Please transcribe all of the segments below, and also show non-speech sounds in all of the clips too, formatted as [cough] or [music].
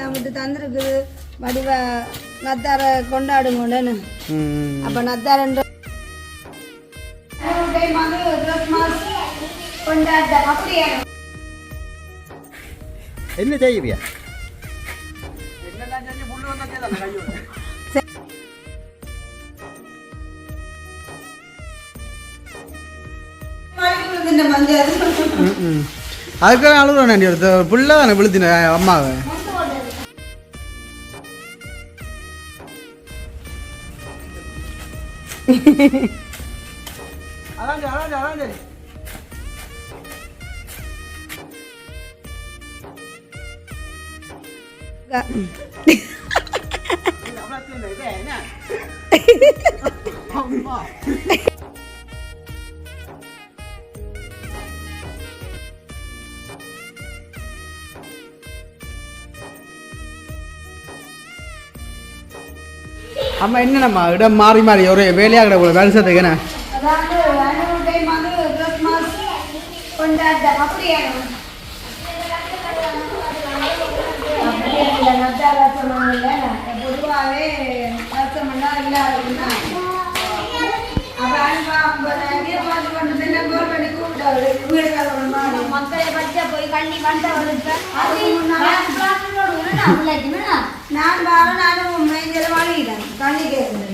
எல்லாம் விட்டு தந்துருக்குது. வடிவ நத்தார கொண்டாடுங்கன்னு அப்ப நத்தாரன்ற என்ன செய்வியா? அதுக்காக அழுகுறேன் புள்ள தானே விழுத்தின அம்மாவை? அதான் சரி, அதான் சரி, அதான் சரி. அம்மா. அம்மா என்னண்ணம்மா இடம் மாறி மாறி ஒரே வேலையாக கிடக்கூட வேலை பொதுவாவே ரசம்னா இல்லாதுன்னா. அப்ப அன்பா, ஐம்பது அங்கேயே பார்த்து கொண்டு தின்ன போர் பண்ணி கூப்பிட்டாரு. வீடுகாரர் ஒரு மாதிரி. மக்களை பச்சை போய் கண்ணி முன்னால நான் வாரம் நானும் மேய்ஞ்சல வாங்கிட்டேன் தண்ணி கேட்குறேன்.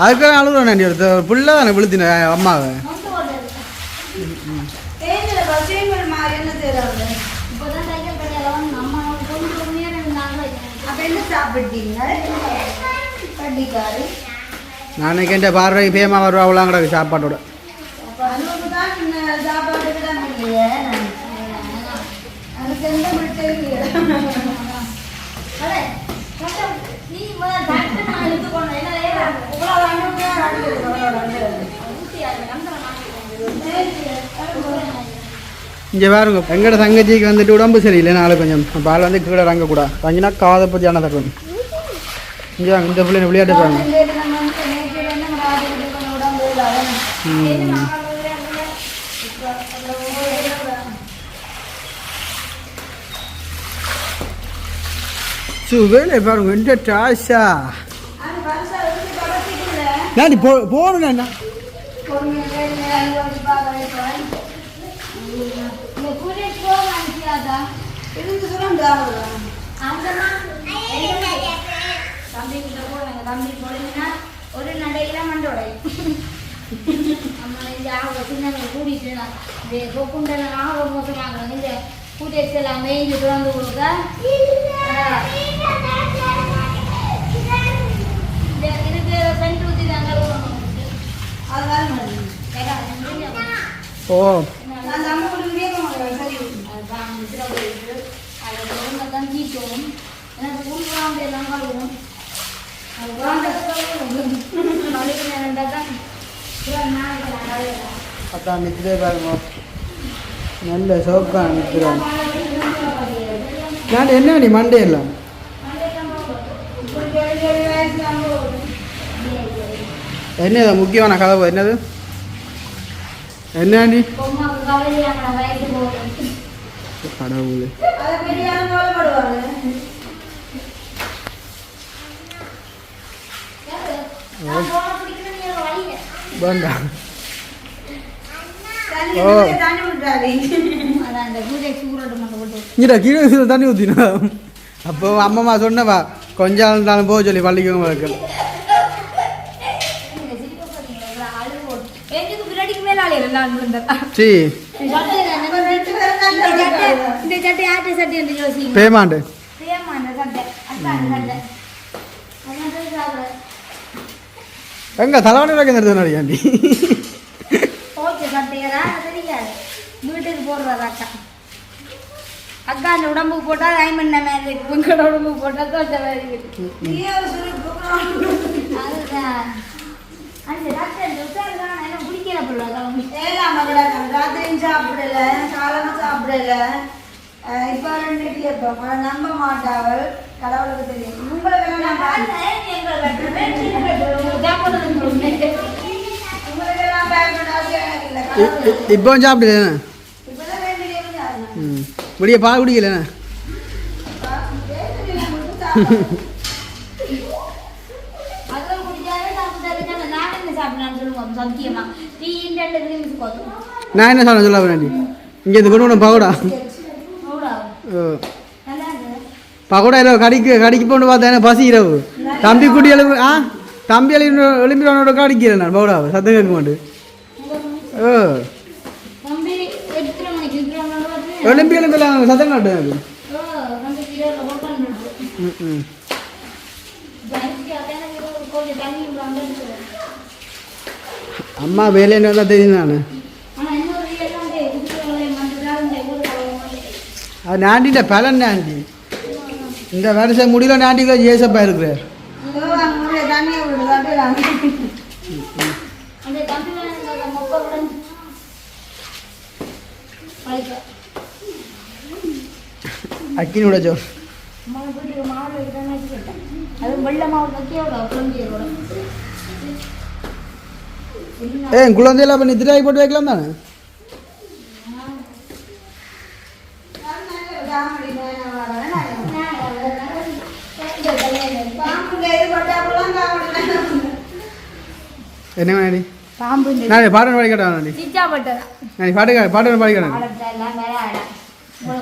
அதுக்காக அழுகுறேன் நண்டி ஒருத்த புள்ள தானே விழுத்தின அம்மாவை ஏஞ்சல பசங்கள் மாதிரி என்ன செய்யறாங்க அப்ப என்ன சாப்பிட்டீங்க கண்டிக்காரு நான் கேட்ட பார்வைக்கு பேமா வருவாங்களாம் கிடக்கு சாப்பாட்டோட அதுக்கு தான் இந்த சாப்பாட்டுக்கு தான் இல்லையே இங்கே பாருங்க எங்கட தங்கச்சிக்கு வந்துட்டு உடம்பு சரியில்லை நாளை கொஞ்சம் பால் வந்து கீழே இறங்கக்கூடாது நாள் காதை பற்றி ஆனால் தரணும் இங்கே இந்த பிள்ளைங்க விளையாட்டு பாருங்க ம். சு வேலை பாருங்க எந்த டாஷா நான் போ தூரம் தாவலாம் ஒரு நடையில மண்டோடை நம்ம இந்த ஆக சின்ன கூட்டிட்டு இந்த கொக்குண்டல ஆக மோசமாகணும் இந்த கூட்டிட்டு எல்லாம் மேய்ஞ்சு திறந்து கொடுக்க ஓ. அதான் நிற்கிறே பாருங்க நல்ல சோப்பாக நிற்கிறோம் நான் என்ன நீ மண்டே நம்ம என்னது முக்கியமான கதவு என்னது போகும் கடவுள் அதை இங்கடா கீழே கீழே தண்ணி ஊற்றினா அப்போ அம்மா சொன்னவா கொஞ்சம் இருந்தாலும் போக சொல்லி பள்ளிக்கு யோசிங்க பேமாண்டு எங்க தலைவணி வைக்க நிறுத்த நடிகாண்டி சட்டையரா தெரியாது வீட்டுக்கு போடுறது அக்கா அக்கா அந்த உடம்புக்கு போட்டா ஐமன் மாதிரி இருக்கு? உங்களோட உடம்புக்கு போட்டா தோட்ட மாதிரி இருக்கு. அதுதான். அந்த டாக்டர் உட்காருதான் எனக்கு கிளம்பி ஏழாம கிடக்கும். ராத்திரியும் சாப்பிடல? காலமும் சாப்பிடல. இப்ப ரெண்டு நம்ப மாட்டாவள் கடவுளுக்கு தெரியும். உங்களுக்கு எல்லாம் நம்ப- உங்களுக்கு இப்போ சாப்பிடுது இப்பதான் பால் குடிக்கல நான் என்ன சாப்பிட சொல்ல வேண்டி இங்கே இந்த கொண்டு பகோடா. ஓ. பகோடா இரவு கடிக்கு கடிக்கு போட்டு பார்த்தேன் பசி இரவு? தம்பி குட்டி எழுப்பு ஆ? தம்பி எழுப்பி எழுப்பினோட கடிக்கிறேன் நான் பகோடா சத்தம் கேட்க மாட்டேன். ஆனால் இன்னொரு எல்லாம் இருக்கிறவங்களே மட்டும்தான் இந்த ஊருக்கு அது நாண்டிட்ட பலன் நாண்டி. இந்த வருஷம் முடியல நாண்டிக்குள்ள ஜேசப்பா இருக்கிறார் இதோ அங்க முன்னாடி தண்ணியை விடுது, அப்படியே அந்த தம்பி வேணும் மொக்க உடஞ்சு பழிக்க அக்கினி விட சோறு அம்மா வீட்டுக்கு மாவு வைக்கிறேன்னு வச்சுக்கிட்டேன் அது வெள்ளை மாவு வைக்கியோட குழந்தையோட ஏ குழந்தையெல்லாம் பண்ணி திராய் போட்டு வைக்கலாம் தானே? என்ன வேணாடி? பாம்பு நான் பாட்டு. பாடிக்கட்டா நாடி சிச்சா பட்டதா நான் பாட்டு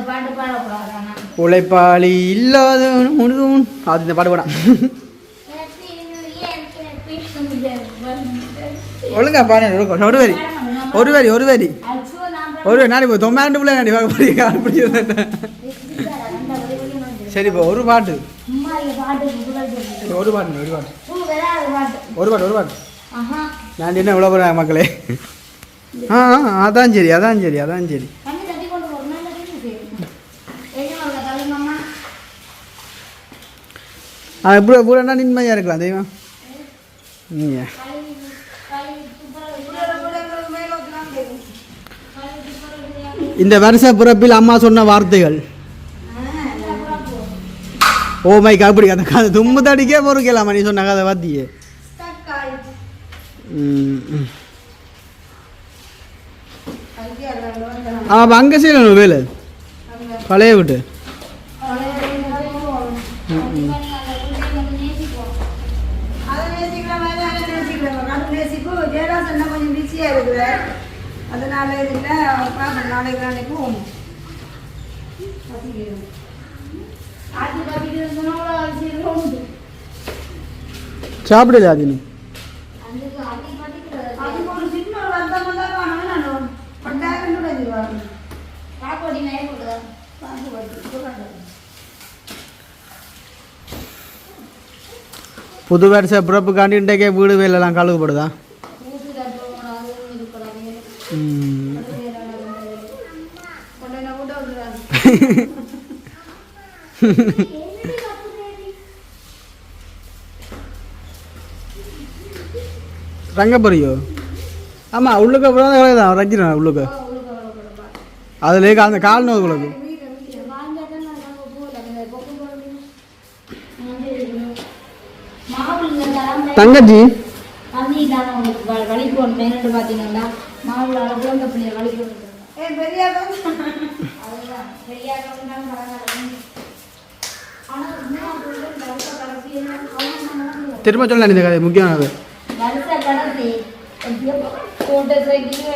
பாட்டு பாடக்கூடாது ஆனா உழைப்பாளி இல்லாதவன் முழுதும் அது இந்த பாட்டு போடான் ஒழுங்கா பாடு ஒரு வரி ஒரு வரி ஒரு வரி. ஒரு வரி நாடி இப்போ தொம்மாண்டு பிள்ளை நாடி பார்க்க போறீங்க அப்படி சரி இப்போ ஒரு பாட்டு. ஒரு பாட்டு ஒரு பாட்டு. ஒரு பாட்டு. ஒரு பாட்டு நான் என்ன இவ்வளோ போகிறேன் மக்களே? ஆ ஆ, அதான் சரி அதான் சரி அதான் சரி. ஆ இப்படி பூரா நிம்மதியாக இருக்கலாம் தெய்வம். நீங்கள் இந்த வருஷ பிறப்பில் அம்மா சொன்ன வார்த்தைகள். ஓ மை அப்படி அந்த கதை தும்மு தடிக்கே பொறுக்கலாமா நீ சொன்ன கதை வாத்தியே Stuck ஆயிடுச்சு. ம் ம். அதுக்கே அது ரெண்டு வருஷம். ஆ அப்போ அங்கே செய்யணும் வேலை? பழைய விட்டு. அதை நேசிக்கிற கொஞ்சம் அதனால நாளைக்கு நாளைக்கு சாப்பிடல அது நீ அதுக்கு ஒரு சின்ன ஒரு வருத்தம் தான் காணும் நான் பட்டாயிரம் கூட இது வரும். பாத்து வச்சு, சொல்றாங்க. புது வருஷ பிறப்புக்காண்டி இன்றைக்கே வீடு வேலைலாம் கழுவுப்படுதா? ம். ஆமாம் உள்ளுக்க தான் ரக்கிறேன் உள்ளுக்க. அதுலேயே அந்த கால் நோய் உலகு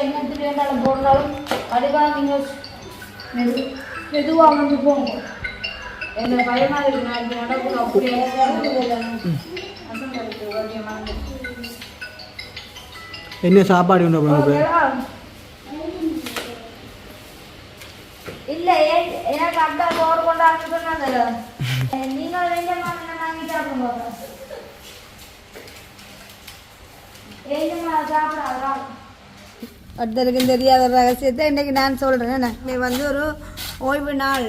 என்னத்துக்கு வேண்டாலும் போடுறாலும் வடிவாக நீங்கள் மெது மெதுவாக வந்து போங்க. என்ன பயமாக இருக்கு நான் இப்படி நடக்கணும் அப்படியே. என்ன சாப்பாடு கொண்டு போகணும் இல்ல ஏன் எனக்கு கொண்டாந்து நீங்க சாப்பிடுங்க ஒருத்தருக்கும் தெரியாத ஒரு ரகசியத்தை இன்னைக்கு நான் சொல்கிறேன் இன்னைக்கு வந்து ஒரு ஓய்வு நாள்.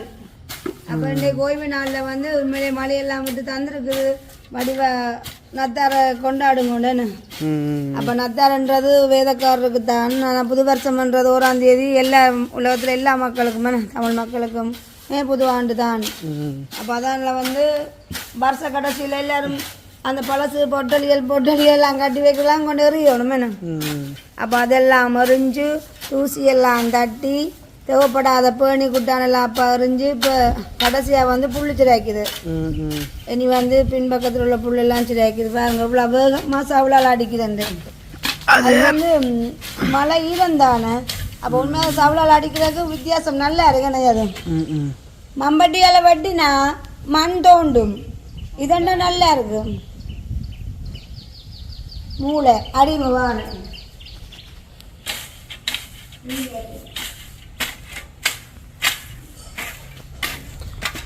அப்போ இன்னைக்கு ஓய்வு நாளில் வந்து உண்மையிலே மழையெல்லாம் விட்டு தந்துருக்குது. வடிவ நத்தார கொண்டாடுங்கன்னு அப்போ நத்தாரன்றது வேதக்காரருக்கு தான் ஆனால் புது வருஷம்ன்றது ஓராம் தேதி எல்லா உலகத்தில் எல்லா மக்களுக்கும் தமிழ் மக்களுக்கும் புது ஆண்டு தான் அப்போ அதனால் வந்து வருஷ கடைசியில் எல்லாரும் அந்த பழசு பொட்டலியல் பொட்டலியல் எல்லாம் கட்டி வைக்கலாம் கொண்டு எறியணும் அப்போ அதெல்லாம் மறிஞ்சு தூசியெல்லாம் தட்டி தேவைப்படாத பேணி குட்டானெல்லாம் அப்போ எறிஞ்சு இப்போ கடைசியாக வந்து புல்லு சிராய்க்குது. இனி வந்து பின்பக்கத்தில் உள்ள புல்லெல்லாம் சிராய்க்குது. பாருங்க இவ்வளோ வேகமாக சவுளால் அடிக்குதுண்டு அது வந்து மழை ஈரம் தானே அப்போ உண்மையாக சவுளால் அடிக்கிறதுக்கு வித்தியாசம் நல்லா இருக்குண்ணே அது மம்பட்டியால் வெட்டினா மண் தோண்டும். இதென்ன நல்லா இருக்கு? மூளை அடிமுவான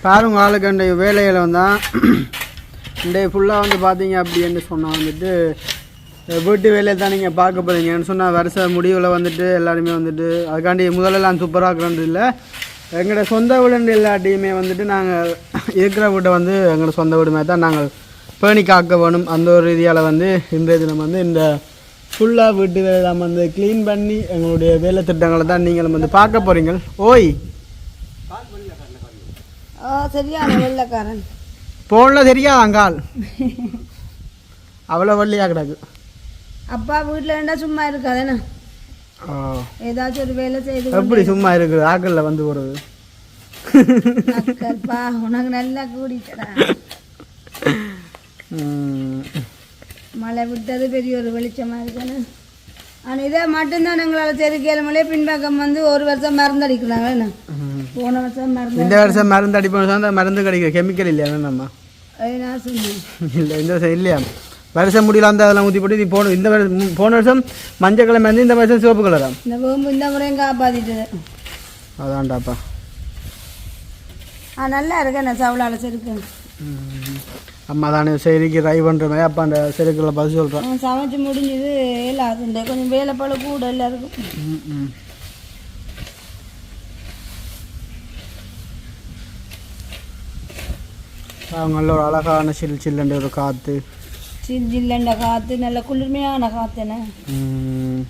பாருங்க ஆளுக்கு வேலையில் வந்தான் இன்றைய ஃபுல்லாக வந்து பார்த்தீங்க அப்படின்னு சொன்னால் வந்துட்டு வீட்டு வேலையை தான் நீங்கள் பார்க்க போகிறீங்கன்னு சொன்னால் வருஷ முடிவில் வந்துட்டு எல்லாருமே வந்துட்டு அதுக்காண்டி முதலெல்லாம் சூப்பராக இல்லை. எங்களோட சொந்த வீடுன்ற எல்லாட்டையுமே வந்துட்டு நாங்கள் இருக்கிற வீட்டை வந்து எங்களோட சொந்த வீடு தான் நாங்கள் பேணி காக்க வேணும். அந்த ஒரு ரீதியால் வந்து இன்றைய தினம் வந்து இந்த ஃபுல்லாக வீட்டு வேலையெல்லாம் வந்து க்ளீன் பண்ணி எங்களுடைய வேலை திட்டங்களை தான் நீங்கள் வந்து பார்க்க போகிறீங்க ஓய்! சரியான வெள்ளைக்காரன் போனில் தெரியா அங்கால் அவ்வளோ வள்ளியாக கிடக்கு. அப்பா வீட்டில் இருந்தா சும்மா இருக்காதேண்ணா ஏதாச்சும் ஒரு வேலை செய்து எப்படி சும்மா இருக்குது? ஆக்கல்ல வந்து போகிறது அக்கல்பா உனக்கு நல்லா கூடிட்டடா. மழை விட்டது பெரிய ஒரு வெளிச்சமா இருக்குன்னு. ஆனால் இதை மட்டும்தான் எங்களால் சரி கேளுமலே பின்பக்கம் வந்து ஒரு வருஷம் மருந்து அடிக்கிறாங்க போன வருஷம் மருந்து இந்த வருஷம் மருந்து அடிப்போம் அந்த மருந்து கிடைக்கிற கெமிக்கல் இல்லையா சொன்னேன் இல்லை இந்த வருஷம் இல்லையா? வருஷம் முடியல அந்த அதெல்லாம் ஊற்றி போட்டு இது போன இந்த வருஷம் போன வருஷம் மஞ்சள் கலர் மருந்து இந்த வருஷம் சிவப்பு கலரா? இந்த வேம்பு இந்த முறையும் காப்பாற்றிட்டது அதான்டாப்பா. ஆ நல்லா இருக்கு நான் சவுளால் செருக்கு ம். அம்மா தானே சரிக்கு ட்ரை பண்ணுற மாதிரி அப்பா அந்த செருக்கில் பதில் சொல்கிறேன் சமைச்சு முடிஞ்சது இல்லாதுண்டே கொஞ்சம் வேலை பழு கூட எல்லாருக்கும் ம் ம் நல்ல ஒரு அழகான சில் சில்லுன்ற ஒரு காற்று சில் ஜில்லண்ட காற்று நல்ல குளிர்மையான காற்றுண்ணே ம்,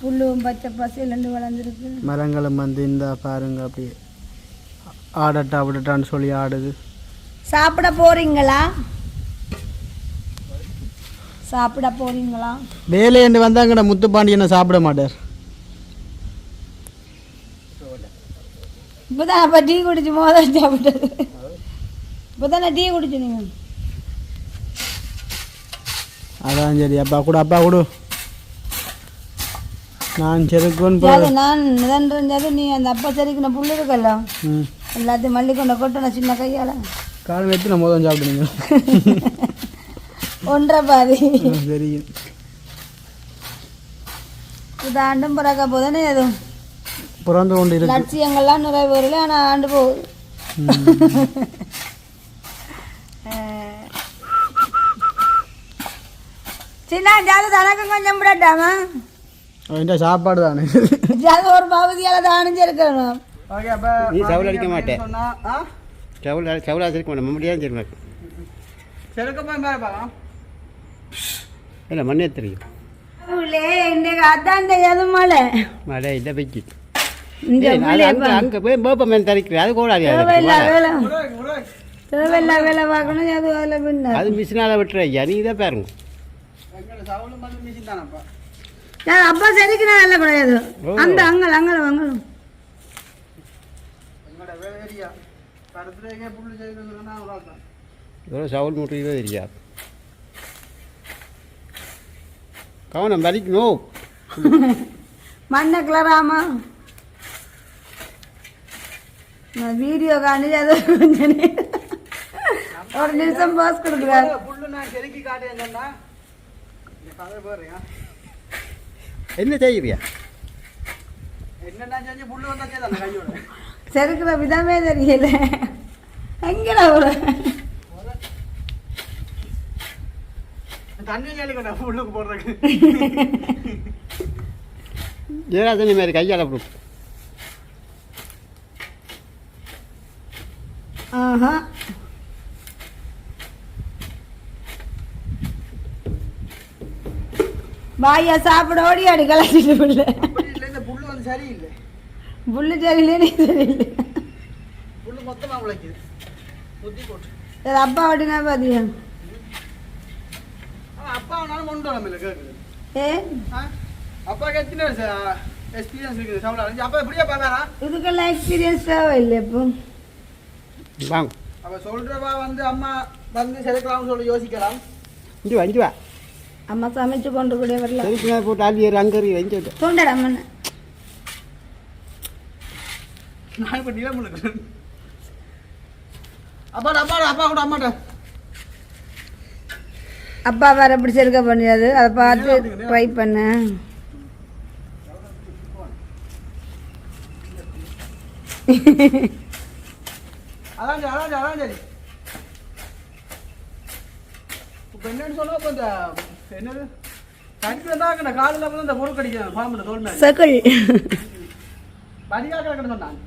புல்லும் பச்சை பசையிலண்டு வளர்ந்துருக்கு. மரங்களும் வந்து இந்த பாருங்க அப்படியே ஆடட்டா விடட்டான்னு சொல்லி ஆடுது. சாப்பிட போறீங்களா? சாப்பிட போறீங்களா? வேலையண்டு வந்தாங்கடா முத்துப்பாண்டி என்ன சாப்பிட மாட்டார்? இப்போதான் அப்போ டீ குடிச்சு மோதல் சாப்பிட்டது. இப்போதானே டீ குடிச்சு நீங்கள் அதான் சரி அப்பா கூட அப்பா கொடு. நான் செருக்குன்னு நான் நிதன்றது நீ அந்த அப்பா சரிக்கின புல்லு இருக்கல்ல? எல்லாத்தையும் மல்லி கொண்ட கொட்டணும் சின்ன கையால். காலம் எடுத்து நம்ம முதல் சாப்பிடுங்க [laughs] ஒன்றரை பாதி. தெரியும் இது ஆண்டும் பிறக்க போதுன்னு எதுவும் பிறந்து கொண்டு லட்சியங்கள்லாம் நிறைவேறல ஆனால் ஆண்டு போகுது. சின்ன ஜாது தனக்கும் கொஞ்சம் விடட்டாமா இந்த சாப்பாடு தானே. ஜாது ஒரு பகுதியால் தானிஞ்சு இருக்கணும் ஓகே அப்போ நீ சவுல் அடிக்க மாட்டே. சொன்னா ஆ? செவலா செவலா இருக்க மாட்டேன். மம்முடியாக செருக்கமாக பாருப்பா இல்லை மண்ணே தெரியும். இன்னைக்கு அதான் தெரியாது மழை? மழை இல்லை மழை அங்கே அங்கே போய் பேப்பமேன் தரிக்கிறேன் அது கூட தேவையில்லா வேலை தேவையில்லா வேலை பார்க்கணும் அது அதில் பின்ன அது மிஷினால் விட்டுற ஐயா நீ தான் பாருங்க எங்களோட சவுலும் வந்து மிஷின் தானப்பா நான் அப்பா சரிக்கு நான் நல்ல கிடையாது அந்த அங்கல் அங்கல் அங்கலும் சவுல் முட்டுறதோ தெரியாது கவனம் வலிக்கணும் மண்ணை கிளறாமா நான் வீடியோ காணி அது கொஞ்சம் ஒரு நிமிஷம் பாஸ் கொடுக்குறாரு. புல்லு நான் செருக்கி காட்டேன்னா இந்த கதை போடுறியா என்ன கையோட. செருக்கிற விதமே தெரியல. எங்கடா ஒரு ஜெயராஜனி மாதிரி கையால் அப்படி ஆஹா. வாயா சாப்பிட ஓடி அடி கலாச்சிட்டு புல்லு. அப்படி இல்லை இந்த புல்லு வந்து சரியில்லை. புல்லு சரியில்லை சரியில்லை புல்லு மொத்தமாக உழைக்குது சுத்தி போட்டு. அப்பா ஓட்டினா பாத்தியா அப்பா அவனால கொண்டு வர கேட்குது ஏ? அப்பாவுக்கு எத்தனை எக்ஸ்பீரியன்ஸ் இருக்குது சவுண்ட் அடைஞ்சு அப்பா எப்படியா பார்க்கறா இதுக்கெல்லாம் எக்ஸ்பீரியன்ஸ் தேவையில்லை இப்போ. வாங்க. அப்ப சொல்றவா வந்து அம்மா வந்து செதுக்கலாம்னு சொல்லி யோசிக்கலாம். இங்கே வா இங்கே வா. அம்மா சமைச்சு கொண்டு கூட வரல மேலே போட்டு ஆளி ஏறி அங்கே இங்கே தூண்டடா மண்ணு நான் இப்போ நிலம் இருக்கிறேன் அப்பாடா அப்பாடா அப்பா கூட அம்மாட்ட. அப்பா வேற எப்படி செருக்க பண்ணியாது. அதை பார்த்து ட்ரை பண்ண. அதான் சரி அதான் சரி அதான் சரி. இப்போ என்னன்னு சொன்னா இப்போ இந்த என்னது? தான் இந்த காலில் வந்து பொருள் கடிக்கிறேன் ஃபார்மில் தோல் மேலே சக்கிள் வடிகாக்க கிடக்கணும் சொன்னாங்க.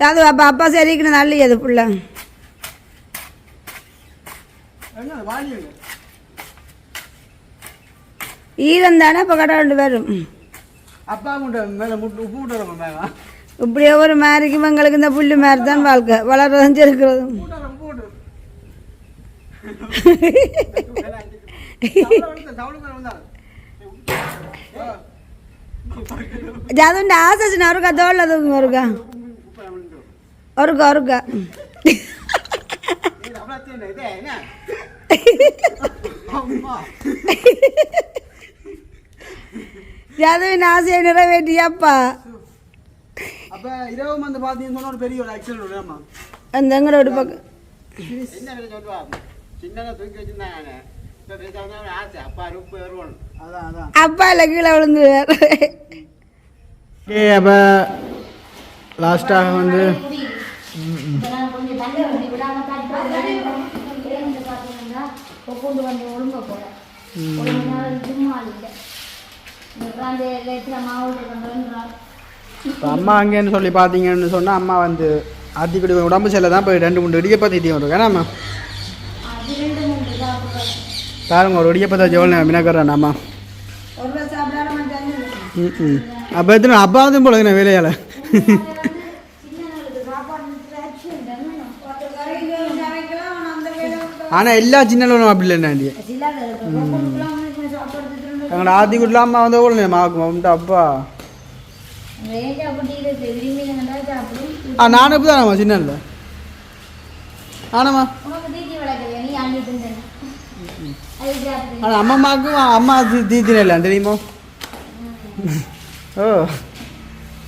அது அப்பா அப்பா சரிக்கணும் நல்ல அது புள்ள. ஈரம் தானே இப்போ கடை ரெண்டு பேரும் அப்பா முட்டை மேலே முட்டு உப்பு முட்டை வரணும் மேலே. இப்படியே ஒரு மாதிரிக்கு எங்களுக்கு இந்த புல்லு மாதிரி தான் வாழ்க்கை. வளர்றதும் செருக்கிறதும். உப்பு ஆசை உப்பு முட்டை தவளை மேலே அதுண்டு ஆசைச்சுனா ஒருக்கா ஒருக்கா ஒருக்கா ஒருக்கா ஜாதவின் ஆசையை நிறைவேற்றியாப்பா. அப்ப இரவு வந்து பாத்தீங்கன்னு ஒரு பெரிய ஒரு ஆக்சிடென்ட் விடாமா அந்த எங்களோட பக்கம் என்ன சொல்லுவா சின்னதாக தூக்கி வச்சுருந்தாங்க அப்பா இல்லை கீழே விழுந்து அப்ப லாஸ்டாக வந்து சும்மா இல்லை கொண்டு இப்போ அம்மா அங்கேன்னு சொல்லி பார்த்தீங்கன்னு சொன்னால் அம்மா வந்து ஆத்திக்குடி உடம்பு சரியில்லை தான் போய் ரெண்டு மூணு இடியப்பா தீட்டி வரும் ஏன்னாம்மா அது ரெண்டு மூணு சாப்பிடுறோம் பாருங்க ஒரு இடியப்பத்தை ஜெவல் மினக்கிறேன் அம்மா. ம் ம். அப்போ எத்தனை அப்பா வந்து போல வேலையால். ஆனால் எல்லா சின்னலும் அப்படி இல்லை ஆண்டி எங்களோட ஆத்திக்குடியில் அம்மா வந்து எவ்வளோ மாக்கும் அப்பா. நானும் இப்போ ஆண்டிட்டு இருந்தேன் அது சாப்பிடு ஆனால் அம்மாவுக்கும் அம்மா தீ தீத்தின இல்லை தெரியுமோ? ஓ.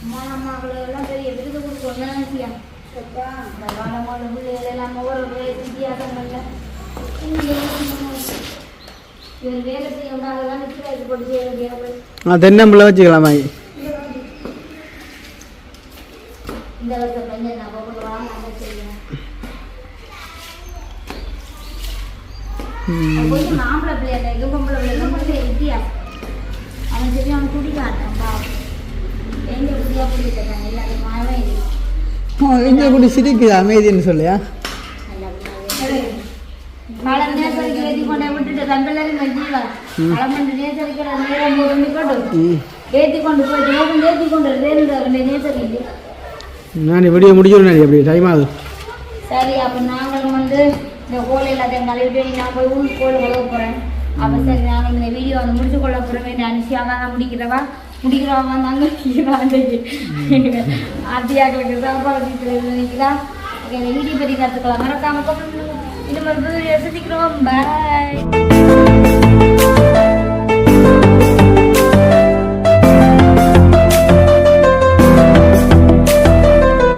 அம்மா அம்மாக்களெல்லாம் இந்த வருஷம் வாங்க செய்யணும் கொஞ்சம் மாம்பழ இது பொம்பளை பிள்ளை கொஞ்சம் வித்தியாசம் அவன் சரி அவன் குடிக்காட்டான் பாவம் எங்க புதியா குடிக்கிட்டாங்க எல்லாத்தையும் மாவே இல்லை. இங்கே கூட சிரிக்குது அமைதின்னு சொல்லியா? மழை நேசரிக்கு ஏற்றி கொண்டே விட்டுட்டு கண்களாலும் மஞ்சிவா மழை மண்டு நேசரிக்கிற நேரம் போட்டு கொண்டு ஏற்றி கொண்டு போயிட்டு ஏற்றி கொண்டு ரெண்டு நேசரிக்கு. நான் வீடியோ நான் அப்படி டைம் ஆகுது. சரி அப்போ நாங்களும் வந்து இந்த கோல் எல்லாத்தையும் கழுவிட்டு நான் போய் ஊருக்கு கோல் உழவு போகிறேன் அப்போ சரி நாங்கள் இந்த வீடியோ வந்து முடிச்சு கொள்ள போகிறோம் அனுஷியாக நான் முடிக்கிறவா? முடிக்கிறவா வந்தாங்க ஆத்தியாக்களுக்கு சாப்பாடு நினைக்கிறா இந்த வீடியோ பற்றி கற்றுக்கலாம் மறக்காம comment இது மாதிரி வீடியோ சந்திக்கிறோம். பாய்